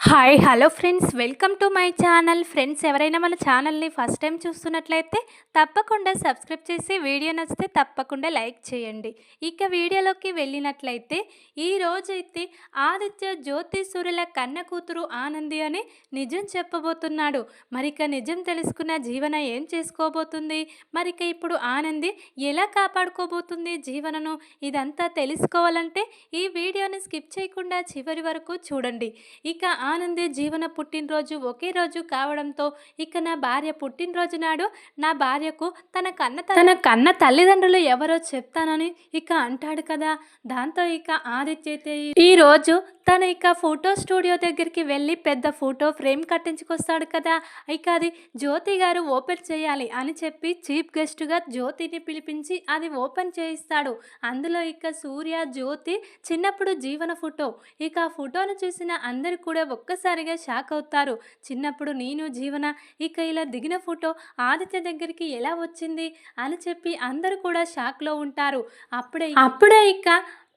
Hi hello friends. Welcome to my channel. Friends ఎవరైనా మన ఛానల్ని ఫస్ట్ టైం చూస్తున్నట్లయితే తప్పకుండా సబ్స్క్రైబ్ చేసి వీడియో నచ్చితే తప్పకుండా లైక్ చేయండి. ఇక వీడియోలోకి వెళ్ళినట్లయితే ఈ రోజైతే ఆదిత్య జ్యోతిసూరుల కన్న కూతురు ఆనంది అని నిజం చెప్పబోతున్నాడు. మరిక నిజం తెలుసుకున్న జీవన ఏం చేసుకోబోతుంది? మరిక ఇప్పుడు ఆనంది ఎలా కాపాడుకోబోతుంది జీవనను? ఇదంతా తెలుసుకోవాలంటే ఈ వీడియోని స్కిప్ చేయకుండా చివరి వరకు చూడండి. ఇక ఆనంది జీవన పుట్టినరోజు ఒకే రోజు కావడంతో ఇక నా భార్య పుట్టినరోజు నాడు నా భార్యకు తన కన్న తన కన్న తల్లిదండ్రులు ఎవరో చెప్తానని ఇక అంటాడు కదా. దాంతో ఇక ఆదిత్యతే ఈ రోజు తను ఇక ఫోటో స్టూడియో దగ్గరికి వెళ్ళి పెద్ద ఫోటో ఫ్రేమ్ కట్టించుకొస్తాడు కదా. ఇక అది జ్యోతి గారు ఓపెన్ చేయాలి అని చెప్పి చీఫ్ గెస్ట్గా జ్యోతిని పిలిపించి అది ఓపెన్ చేయిస్తాడు. అందులో ఇక సూర్య జ్యోతి చిన్నప్పుడు జీవన ఫోటో. ఇక ఆ ఫోటోను చూసిన అందరు కూడా ఒక్కసారిగా షాక్ అవుతారు. చిన్నప్పుడు నేను జీవన ఇక ఇలా దిగిన ఫోటో ఆదిత్య దగ్గరికి ఎలా వచ్చింది అని చెప్పి అందరూ కూడా షాక్లో ఉంటారు. అప్పుడే అప్పుడే ఇక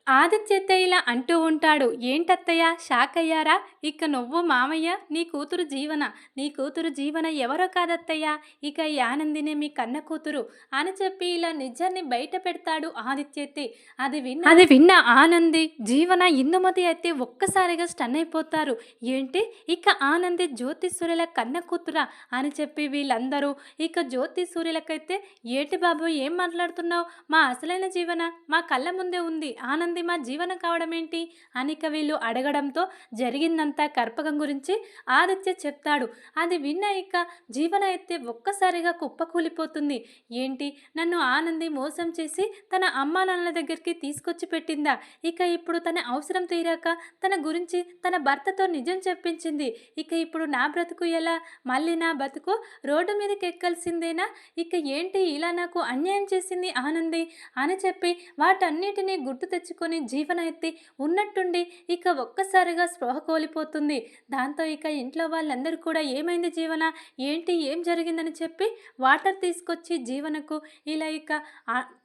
ఆదిత్యత ఇలా అంటూ ఉంటాడు. ఏంటత్తయ్య? షాక్ అయ్యారా ఇక నువ్వు మామయ్య నీ కూతురు జీవన. నీ కూతురు జీవన ఎవరో కాదత్తయ్య? ఇక ఈ ఆనందినే మీ కన్న కూతురు అని చెప్పి ఇలా నిజాన్ని బయట పెడతాడు ఆదిత్యత్తి అది విన్న అది విన్న ఆనంది జీవన ఇందుమతి అయితే ఒక్కసారిగా స్టన్ అయిపోతారు. ఏంటి? ఇక ఆనంది జ్యోతి సూర్యుల కన్న కూతురా? అని చెప్పి వీళ్ళందరూ ఇక జ్యోతి సూర్యులకైతే ఏంటి బాబు? ఏం మాట్లాడుతున్నావు? మా అసలైన జీవన మా కళ్ళ ముందే ఉంది. ఆనంద్ మా జీవనం కావడం ఏంటి అని వీళ్ళు అడగడంతో జరిగిందంతా కర్పకం గురించి ఆదిత్య చెప్తాడు. అది విన్న ఇక జీవన అయితే ఒక్కసారిగా కుప్పకూలిపోతుంది. ఏంటి? నన్ను ఆనంది మోసం చేసి తన అమ్మా నాన్నల దగ్గరికి తీసుకొచ్చి పెట్టిందా? ఇక ఇప్పుడు తన అవసరం తీరాక తన గురించి తన భర్తతో నిజం చెప్పించింది. ఇక ఇప్పుడు నా బ్రతుకు ఎలా? మళ్ళీ నా బతుకు రోడ్డు మీదకి ఎక్కాల్సిందేనా? ఇక ఏంటి ఇలా నాకు అన్యాయం చేసింది ఆనంది? అని చెప్పి వాటన్నిటినీ గుర్తు తెచ్చుకొని జీవన ఎత్తి ఉన్నట్టుండి ఇక ఒక్కసారిగా స్పృహ కోల్పోతుంది. దాంతో ఇక ఇంట్లో వాళ్ళందరూ కూడా ఏమైంది జీవన? ఏంటి? ఏం జరిగిందని చెప్పి వాటర్ తీసుకొచ్చి జీవనకు ఇలా ఇక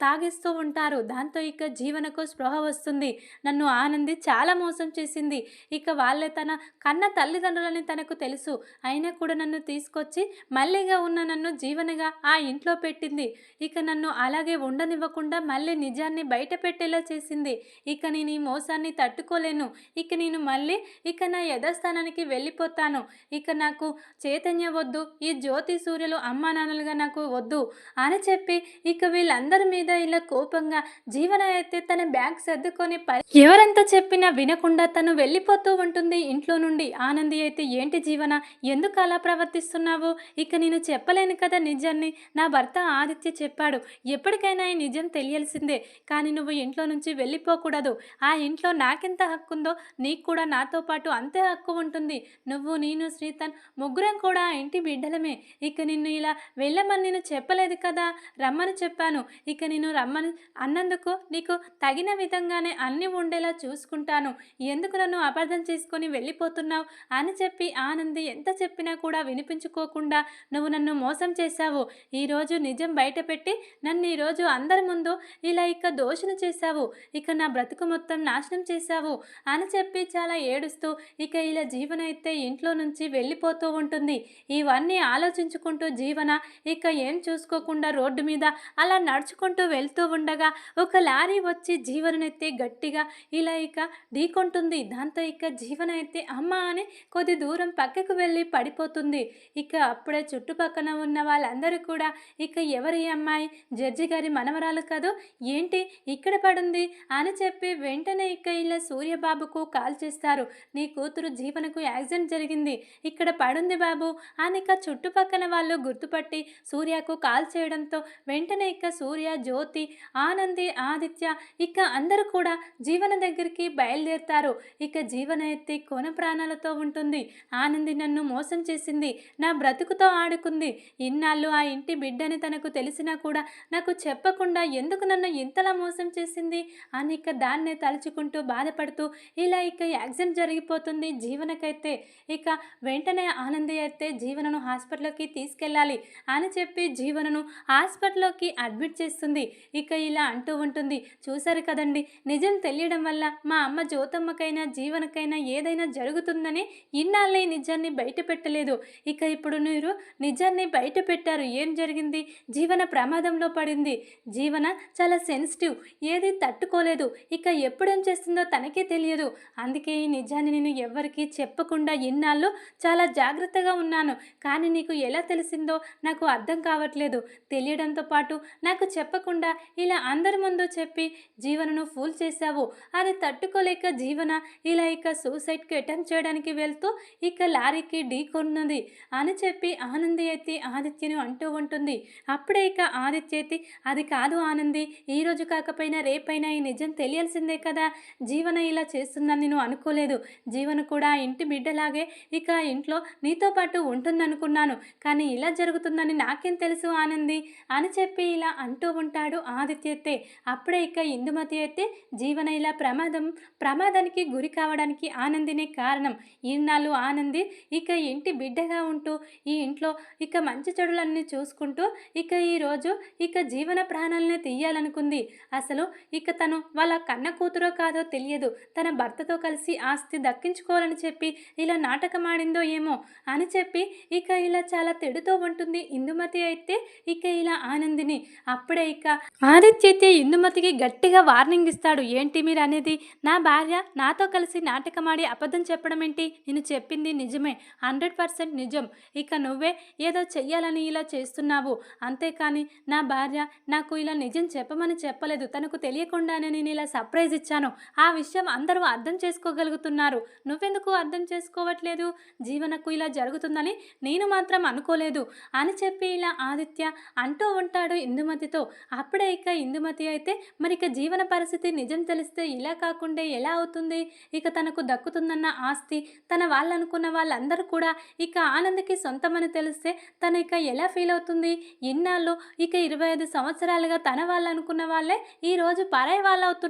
తాగిస్తూ ఉంటారు. దాంతో ఇక జీవనకు స్పృహ వస్తుంది. నన్ను ఆనంది చాలా మోసం చేసింది. ఇక వాళ్ళే తన కన్న తల్లిదండ్రులని తనకు తెలుసు. అయినా కూడా నన్ను తీసుకొచ్చి మళ్ళీగా ఉన్న నన్ను జీవనగా ఆ ఇంట్లో పెట్టింది. ఇక నన్ను అలాగే ఉండనివ్వకుండా మళ్ళీ నిజాన్ని బయట పెట్టేలా చేసింది. ఇక నేను ఈ మోసాన్ని తట్టుకోలేను. ఇక నేను మళ్ళీ ఇక నా యథాస్థానానికి వెళ్ళిపోతాను. ఇక నాకు చైతన్య వద్దు ఈ జ్యోతి సూర్యులు అమ్మా నాన్నలుగా నాకు వద్దు అని చెప్పి ఇక వీళ్ళందరి మీద ఇలా కోపంగా జీవన అయితే తన బ్యాగ్ సర్దుకొని ఎవరంతా చెప్పినా వినకుండా తను వెళ్ళిపోతూ ఉంటుంది ఇంట్లో నుండి. ఆనంది అయితే ఏంటి జీవన ఎందుకు అలా ప్రవర్తిస్తున్నావు? ఇక నేను చెప్పలేను కదా నిజాన్ని. నా భర్త ఆదిత్య చెప్పాడు ఎప్పటికైనా ఈ నిజం తెలియాల్సిందే. కానీ నువ్వు ఇంట్లో నుంచి వెళ్ళిపో అనుకోకూడదు ఆ ఇంట్లో నాకెంత హక్కు ఉందో నీకు కూడా నాతో పాటు అంతే హక్కు ఉంటుంది. నువ్వు నేను శ్రీతన్ ముగ్గురం కూడా ఆ ఇంటి బిడ్డలమే. ఇక నిన్ను ఇలా వెళ్ళమని నేను చెప్పలేదు కదా? రమ్మని చెప్పాను. ఇక నేను రమ్మని అన్నందుకు నీకు తగిన విధంగానే అన్నీ ఉండేలా చూసుకుంటాను. ఎందుకు నన్ను అబద్ధం చేసుకొని వెళ్ళిపోతున్నావు? అని చెప్పి ఆనంది ఎంత చెప్పినా కూడా వినిపించుకోకుండా నువ్వు నన్ను మోసం చేశావు. ఈరోజు నిజం బయటపెట్టి నన్ను ఈరోజు అందరి ముందు ఇలా ఇక దోషణ చేశావు. ఇక నా బ్రతుకు మొత్తం నాశనం చేశావు అని చెప్పి చాలా ఏడుస్తూ ఇక ఇలా జీవన అయితే ఇంట్లో నుంచి వెళ్ళిపోతూ ఉంటుంది. ఇవన్నీ ఆలోచించుకుంటూ జీవన ఇక ఏం చూసుకోకుండా రోడ్డు మీద అలా నడుచుకుంటూ వెళ్తూ ఉండగా ఒక లారీ వచ్చి జీవననైతే గట్టిగా ఇలా ఇక ఢీకొంటుంది. దాంతో ఇక జీవన అయితే అమ్మ అని కొద్ది దూరం పక్కకు వెళ్ళి పడిపోతుంది. ఇక అప్పుడే చుట్టుపక్కన ఉన్న వాళ్ళందరూ కూడా ఇక ఎవరి అమ్మాయి జడ్జి గారి మనవరాలు కాదు? ఏంటి? ఇక్కడ పడింది? అని చెప్పి వెంటనే ఇక ఇలా సూర్యబాబుకు కాల్ చేస్తారు. నీ కూతురు జీవనకు యాక్సిడెంట్ జరిగింది. ఇక్కడ పడుంది బాబు అని చుట్టుపక్కల వాళ్ళు గుర్తుపట్టి సూర్యకు కాల్ చేయడంతో వెంటనే ఇక సూర్య జ్యోతి ఆనంది ఆదిత్య ఇక అందరూ కూడా జీవన దగ్గరికి బయలుదేరుతారు. ఇక జీవన ఎత్తి కొన ప్రాణాలతో ఉంటుంది. ఆనంది నన్ను మోసం చేసింది. నా బ్రతుకుతో ఆడుకుంది. ఇన్నాళ్ళు ఆ ఇంటి బిడ్డని తనకు తెలిసినా కూడా నాకు చెప్పకుండా ఎందుకు నన్ను ఇంతలా మోసం చేసింది? అని ఇక దాన్నే తలుచుకుంటూ బాధపడుతూ ఇలా ఇక యాక్సిడెంట్ జరిగిపోతుంది జీవనకైతే. ఇక వెంటనే ఆనంది అయితే జీవనను హాస్పిటల్లోకి తీసుకెళ్ళాలి అని చెప్పి జీవనను హాస్పిటల్లోకి అడ్మిట్ చేస్తుంది. ఇక ఇలా అంటూ ఉంటుంది. చూశారు కదండి నిజం తెలియడం వల్ల మా అమ్మ జ్యోతమ్మకైనా జీవనకైనా ఏదైనా జరుగుతుందని ఇన్నాళ్ళే నిజాన్ని బయట పెట్టలేదు ఇక ఇప్పుడు మీరు నిజాన్ని బయట పెట్టారు ఏం జరిగింది? జీవన ప్రమాదంలో పడింది. జీవన చాలా సెన్సిటివ్. ఏది తట్టుకోలేదు. ఇక ఎప్పుడేం చేస్తుందో తనకే తెలియదు. అందుకే ఈ నిజాన్ని నేను ఎవ్వరికీ చెప్పకుండా ఇన్నాళ్ళు చాలా జాగ్రత్తగా ఉన్నాను. కానీ నీకు ఎలా తెలిసిందో నాకు అర్థం కావట్లేదు. తెలియడంతో పాటు నాకు చెప్పకుండా ఇలా అందరి ముందు చెప్పి జీవనను ఫూల్ చేశావు. అది తట్టుకోలేక జీవన ఇలా ఇక సూసైడ్కి అటెంప్ట్ చేయడానికి వెళ్తూ ఇక లారీకి ఢీ కొన్నది అని చెప్పి ఆనంది అయితే ఆదిత్యను అంటూ ఉంటుంది. అప్పుడే ఇక ఆదిత్య అయితే అది కాదు ఆనంది ఈ రోజు కాకపోయినా రేపైనా ఈ నిజం తెలియాల్సిందే కదా. జీవన ఇలా చేస్తుందని నేను అనుకోలేదు. జీవన కూడా ఇంటి బిడ్డలాగే ఇక ఇంట్లో నీతో పాటు ఉంటుందనుకున్నాను. కానీ ఇలా జరుగుతుందని నాకేం తెలుసు ఆనంది? అని చెప్పి ఇలా అంటూ ఉంటాడు ఆదిత్య అయితే అప్పుడే ఇక ఇందుమతి అయితే జీవన ఇలా ప్రమాదం ప్రమాదానికి గురి కావడానికి ఆనందినే కారణం. ఈనాళ్ళు ఆనంది ఇక ఇంటి బిడ్డగా ఉంటూ ఈ ఇంట్లో ఇక మంచి చెడులన్నీ చూసుకుంటూ ఇక ఈరోజు ఇక జీవన ప్రాణాలనే తీయాలనుకుంది. అసలు ఇక తను వాళ్ళ కన్న కూతురో కాదో తెలియదు. తన భర్తతో కలిసి ఆస్తి దక్కించుకోవాలని చెప్పి ఇలా నాటకం ఆడిందో ఏమో అని చెప్పి ఇక ఇలా చాలా తెడుతో ఉంటుంది ఇందుమతి అయితే ఇక ఇలా ఆనందిని. అప్పుడే ఇక ఆదిత్య అయితే ఇందుమతికి గట్టిగా వార్నింగ్ ఇస్తాడు. ఏంటి మీరు అనేది? నా భార్య నాతో కలిసి నాటకమాడి అబద్ధం చెప్పడం ఏంటి? నేను చెప్పింది నిజమే. హండ్రెడ్ పర్సెంట్ నిజం. ఇక నువ్వే ఏదో చెయ్యాలని ఇలా చేస్తున్నావు. అంతేకాని నా భార్య నాకు ఇలా నిజం చెప్పమని చెప్పలేదు. తనకు తెలియకుండానే నేను ఇలా సర్ప్రైజ్ ఇచ్చాను. ఆ విషయం అందరూ అర్థం చేసుకోగలుగుతున్నారు. నువ్వెందుకు అర్థం చేసుకోవట్లేదు? జీవనకు ఇలా జరుగుతుందని నేను మాత్రం అనుకోలేదు. అని చెప్పి ఇలా ఆదిత్య అంటూ ఉంటాడు ఇందుమతితో. అప్పుడే ఇక ఇందుమతి అయితే మరి ఇక జీవన పరిస్థితి నిజం తెలిస్తే ఇలా కాకుండా ఎలా అవుతుంది? ఇక తనకు దక్కుతుందన్న ఆస్తి తన వాళ్ళనుకున్న వాళ్ళందరూ కూడా ఇక ఆనందకి సొంతమని తెలిస్తే తన ఇక ఎలా ఫీల్ అవుతుంది? ఇన్నాళ్ళు ఇక ఇరవై ఐదు సంవత్సరాలుగా తన వాళ్ళు అనుకున్న వాళ్ళే ఈరోజు పరాయి వాళ్ళు అవుతున్నారు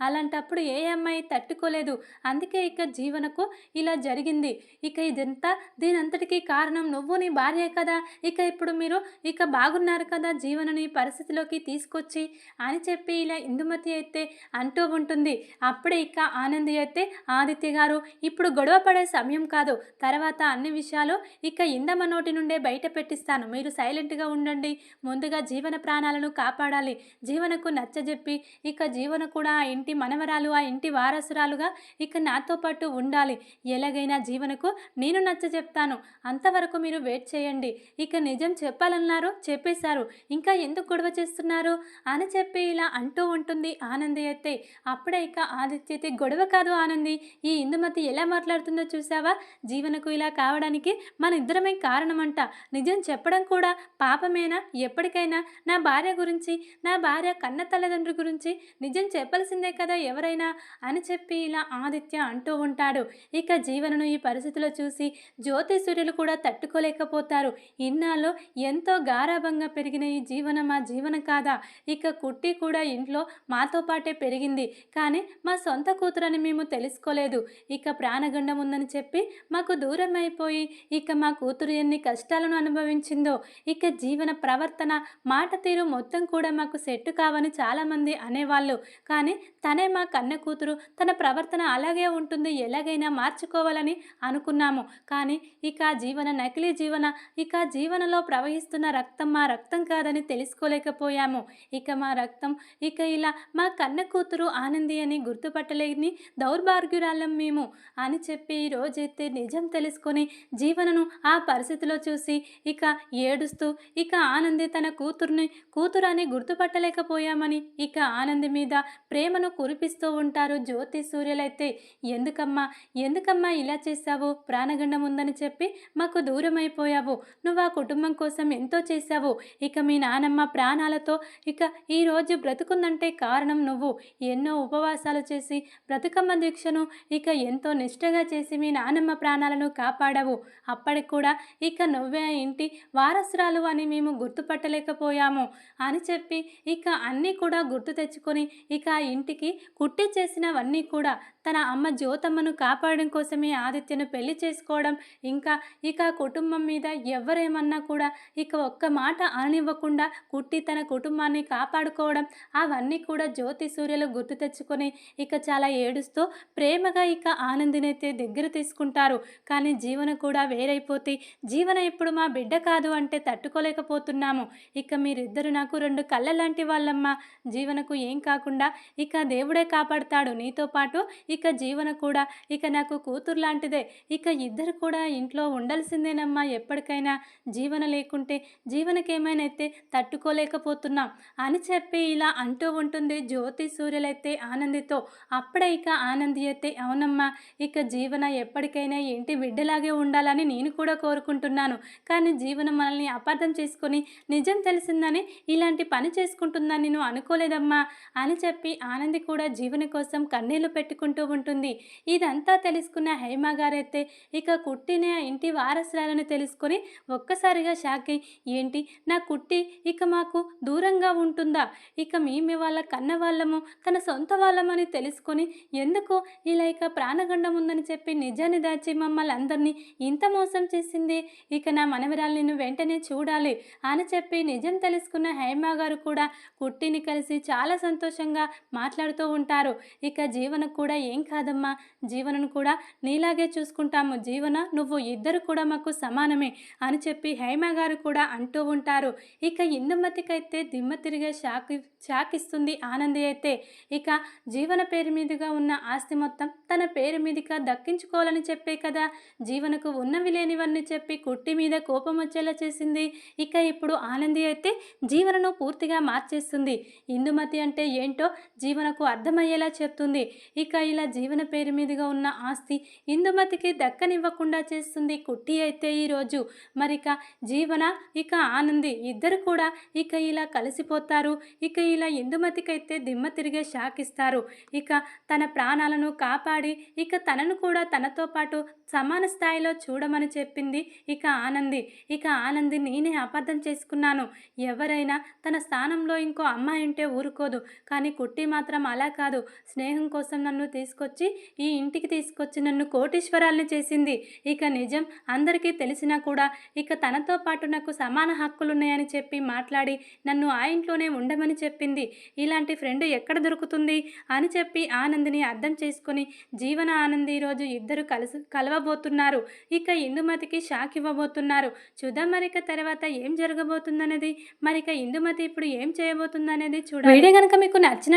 అలాంటప్పుడు ఏ అమ్మాయి తట్టుకోలేదు. అందుకే ఇక జీవనకు ఇలా జరిగింది. ఇక ఇదంతా దీనంతటికీ కారణం నువ్వు నీ భార్యే కదా. ఇక ఇప్పుడు మీరు ఇక బాగున్నారు కదా జీవనని పరిస్థితిలోకి తీసుకొచ్చి అని చెప్పి ఇలా ఇందుమతి అయితే అంటూ ఉంటుంది. అప్పుడే ఇక ఆనంది అయితే ఆదిత్య గారు ఇప్పుడు గొడవ పడే సమయం కాదు. తర్వాత అన్ని విషయాలు ఇక ఇందమ్మ నోటి నుండే బయట పెట్టిస్తాను. మీరు సైలెంట్గా ఉండండి. ముందుగా జీవన ప్రాణాలను కాపాడాలి. జీవనకు నచ్చజెప్పి ఇక జీవన కూడా ఆ ఇంటి మనవరాలు ఆ ఇంటి వారసురాలుగా ఇక నాతో పాటు ఉండాలి. ఎలాగైనా జీవనకు నేను నచ్చ చెప్తాను. అంతవరకు మీరు వెయిట్ చేయండి. ఇక నిజం చెప్పాలన్నారు చెప్పేశారు. ఇంకా ఎందుకు గొడవ చేస్తున్నారు? అని చెప్పి ఇలా అంటూ ఉంటుంది ఆనంది అయితే. అప్పుడే ఇక ఆదిత్య అయితే గొడవ కాదు ఆనంది. ఈ ఇందుమతి ఎలా మాట్లాడుతుందో చూసావా జీవనకు ఇలా కావడానికి మన ఇద్దరమే కారణమంట. నిజం చెప్పడం కూడా పాపమేనా? ఎప్పటికైనా నా భార్య గురించి నా భార్య కన్న తల్లిదండ్రుల గురించి నిజం చెప్పాల్సిందే కదా ఎవరైనా అని చెప్పి ఇలా ఆదిత్య అంటూ ఉంటాడు. ఇక జీవనను ఈ పరిస్థితిలో చూసి జ్యోతిసూర్యులు కూడా తట్టుకోలేకపోతారు. ఇన్నాళ్ళు ఎంతో గారాభంగా పెరిగిన ఈ జీవనం మా జీవనం కాదా? ఇక కుట్టి కూడా ఇంట్లో మాతో పాటే పెరిగింది. కానీ మా సొంత కూతురని మేము తెలుసుకోలేదు. ఇక ప్రాణగండం ఉందని చెప్పి మాకు దూరం అయిపోయి ఇక మా కూతురు ఎన్ని కష్టాలను అనుభవించిందో. ఇక జీవన ప్రవర్తన మాట తీరు మొత్తం కూడా మాకు సెట్ కావని చాలామంది అనేవాళ్ళు. కానీ తనే మా కన్న కూతురు. తన ప్రవర్తన అలాగే ఉంటుంది. ఎలాగైనా మార్చుకోవాలని అనుకున్నాము. కానీ ఇక జీవన నకిలీ జీవన ఇక జీవనలో ప్రవహిస్తున్న రక్తం మా రక్తం కాదని తెలుసుకోలేకపోయాము. ఇక మా రక్తం ఇక ఇలా మా కన్న కూతురు ఆనంది అని గుర్తుపట్టలేని దౌర్భాగ్యురాలం మేము అని చెప్పి ఈ రోజైతే నిజం తెలుసుకొని జీవనను ఆ పరిస్థితిలో చూసి ఇక ఏడుస్తూ ఇక ఆనంది తన కూతుర్ని కూతురని గుర్తుపట్టలేకపోయామని ఇక ఆనంది మీద ప్రేమను కురిపిస్తూ ఉంటారు జ్యోతి సూర్యులైతే. ఎందుకమ్మా? ఎందుకమ్మా ఇలా చేశావు? ప్రాణగండం ఉందని చెప్పి మాకు దూరం అయిపోయావు నువ్వు ఆ కుటుంబం కోసం ఎంతో చేశావు. ఇక మీ నానమ్మ ప్రాణాలతో ఇక ఈరోజు బ్రతుకుందంటే కారణం నువ్వు. ఎన్నో ఉపవాసాలు చేసి బ్రతుకమ్మ దీక్షను ఇక ఎంతో నిష్ఠగా చేసి మీ నానమ్మ ప్రాణాలను కాపాడవు. అప్పటికి కూడా ఇక నువ్వే ఇంటి వారసురాలు అని మేము గుర్తుపట్టలేకపోయాము. అని చెప్పి ఇక అన్నీ కూడా గుర్తు తెచ్చుకొని ఇక ఇక ఆ ఇంటికి కుట్టి చేసినవన్నీ కూడా తన అమ్మ జ్యోతమ్మను కాపాడడం కోసమే ఆదిత్యను పెళ్ళి చేసుకోవడం. ఇంకా ఇక కుటుంబం మీద ఎవరేమన్నా కూడా ఇక ఒక్క మాట అననివ్వకుండా కుట్టి తన కుటుంబాన్ని కాపాడుకోవడం. అవన్నీ కూడా జ్యోతి సూర్యలు గుర్తు తెచ్చుకొని ఇక చాలా ఏడుస్తూ ప్రేమగా ఇక ఆనందినైతే దగ్గర తీసుకుంటారు. కానీ జీవన కూడా వేరైపోతే జీవన ఇప్పుడు మా బిడ్డ కాదు అంటే తట్టుకోలేకపోతున్నాము. ఇక మీరిద్దరు నాకు రెండు కళ్ళ లాంటి వాళ్ళమ్మ. జీవనకు ఏం కాకుండా ఇక దేవుడే కాపాడతాడు నీతో పాటు ఇక జీవన కూడా. ఇక నాకు కూతురు లాంటిదే. ఇక ఇద్దరు కూడా ఇంట్లో ఉండాల్సిందేనమ్మా. ఎప్పటికైనా జీవన లేకుంటే జీవనకేమైనా అయితే తట్టుకోలేకపోతున్నాం అని చెప్పి ఇలా అంటూ ఉంటుంది జ్యోతి సూర్యులైతే ఆనందితో. అప్పుడే ఇక ఆనంది అయితే అవునమ్మా ఇక జీవన ఎప్పటికైనా ఇంటి బిడ్డలాగే ఉండాలని నేను కూడా కోరుకుంటున్నాను. కానీ జీవనం మనల్ని అపార్థం చేసుకొని నిజం తెలిసిందని ఇలాంటి పని చేసుకుంటుందని నేను అనుకోలేదమ్మా అని చెప్పి చెప్పి ఆనంది కూడా జీవన కోసం కన్నీళ్ళు పెట్టుకుంటూ ఉంటుంది. ఇదంతా తెలుసుకున్న హేమ గారైతే ఇక కుట్టిన ఇంటి వారసురాలని తెలుసుకొని ఒక్కసారిగా షాక్ అయి ఏంటి? నా కుట్టి ఇక మాకు దూరంగా ఉంటుందా? ఇక మేము వాళ్ళ కన్న వాళ్ళము తన సొంత వాళ్ళమని తెలుసుకొని ఎందుకు ఇలా ఇక ప్రాణగండం ఉందని చెప్పి నిజాన్ని దాచి మమ్మల్ని అందరినీ ఇంత మోసం చేసింది? ఇక నా మనవరాలు నేను వెంటనే చూడాలి అని చెప్పి నిజం తెలుసుకున్న హేమ గారు కూడా కుట్టిని కలిసి చాలా సంతోషంగా మాట్లాడుతూ ఉంటారు. ఇక జీవన కూడా ఏం కాదమ్మా. జీవనను కూడా నీలాగే చూసుకుంటాము. జీవన నువ్వు ఇద్దరు కూడా మాకు సమానమే అని చెప్పి హేమ గారు కూడా అంటూ ఉంటారు. ఇక ఇందుమతికైతే దిమ్మ తిరిగే షాక్ షాక్ ఇస్తుంది ఆనంది అయితే. ఇక జీవన పేరు మీదుగా ఉన్న ఆస్తి మొత్తం తన పేరు మీదుగా దక్కించుకోవాలని చెప్పే కదా. జీవనకు ఉన్నవి లేనివన్నీ చెప్పి కుట్టి మీద కోపం వచ్చేలా చేసింది. ఇక ఇప్పుడు ఆనంది అయితే జీవనను పూర్తిగా మార్చేస్తుంది. ఇందుమతి అంటే ఏంటో జీవనకు అర్థమయ్యేలా చెప్తుంది ఇక ఇలా జీవన పేరు మీదుగా ఉన్న ఆస్తి ఇందుమతికి దక్కనివ్వకుండా చేస్తుంది కుట్టి అయితే ఈరోజు మరిక జీవన ఇక ఆనంది ఇద్దరు కూడా ఇక ఇలా కలిసిపోతారు. ఇక ఇలా ఇందుమతికైతే దిమ్మ తిరిగే షాక్ ఇస్తారు. ఇక తన ప్రాణాలను కాపాడి ఇక తనను కూడా తనతో పాటు సమాన స్థాయిలో చూడమని చెప్పింది ఇక ఆనంది. ఇక ఆనంది నేనే అపార్థం చేసుకున్నాను. ఎవరైనా తన స్థానంలో ఇంకో అమ్మాయి ఉంటే ఊరుకోదు. కానీ పుట్టి మాత్రం అలా కాదు. స్నేహం కోసం నన్ను తీసుకొచ్చి ఈ ఇంటికి తీసుకొచ్చి నన్ను కోటీశ్వరాల్ని చేసింది. ఇక నిజం అందరికీ తెలిసినా కూడా ఇక తనతో పాటు నాకు సమాన హక్కులున్నాయని చెప్పి మాట్లాడి నన్ను ఆ ఇంట్లోనే ఉండమని చెప్పింది. ఇలాంటి ఫ్రెండ్ ఎక్కడ దొరుకుతుంది? అని చెప్పి ఆనందిని అర్థం చేసుకొని జీవన ఆనంది ఈరోజు ఇద్దరు కలిసి కలవబోతున్నారు. ఇక ఇందుమతికి షాక్ ఇవ్వబోతున్నారు. చూద్దాం మరిక తర్వాత ఏం జరగబోతుందనేది. మరిక ఇందుమతి ఇప్పుడు ఏం చేయబోతుందనేది చూడండి వీడియో కనుక మీకు నచ్చిన